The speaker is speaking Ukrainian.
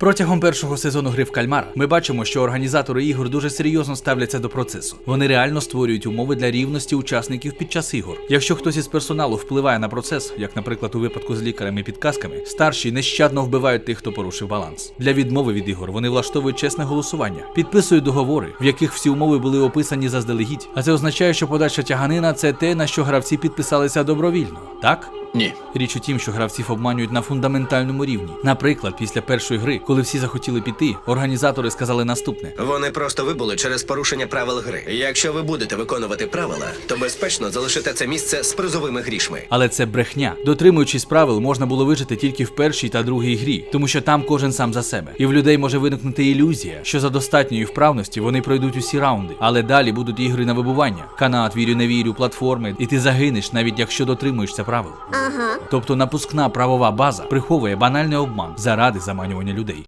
Протягом першого сезону гри в кальмара ми бачимо, що організатори ігор дуже серйозно ставляться до процесу. Вони реально створюють умови для рівності учасників під час ігор. Якщо хтось із персоналу впливає на процес, як, наприклад, у випадку з лікарями підказками, старші нещадно вбивають тих, хто порушив баланс. Для відмови від ігор вони влаштовують чесне голосування, підписують договори, в яких всі умови були описані заздалегідь. А це означає, що подальша тяганина це те, на що гравці підписалися добровільно, так? Ні. Річ у тім, що гравців обманюють на фундаментальному рівні. Наприклад, після першої гри, коли всі захотіли піти, організатори сказали наступне: Вони просто вибули через порушення правил гри. Якщо ви будете виконувати правила, то безпечно залишите це місце з призовими грішми. але це брехня. Дотримуючись правил, можна було вижити тільки в першій та другій грі, тому що там кожен сам за себе. І в людей може виникнути ілюзія, що за достатньої вправності вони пройдуть усі раунди, але далі будуть ігри на вибування. Канат, вірю, не вірю, платформи, і ти загинеш, навіть якщо дотримуєшся правил. Ага. Тобто напускна правова база приховує банальний обман заради заманювання людей.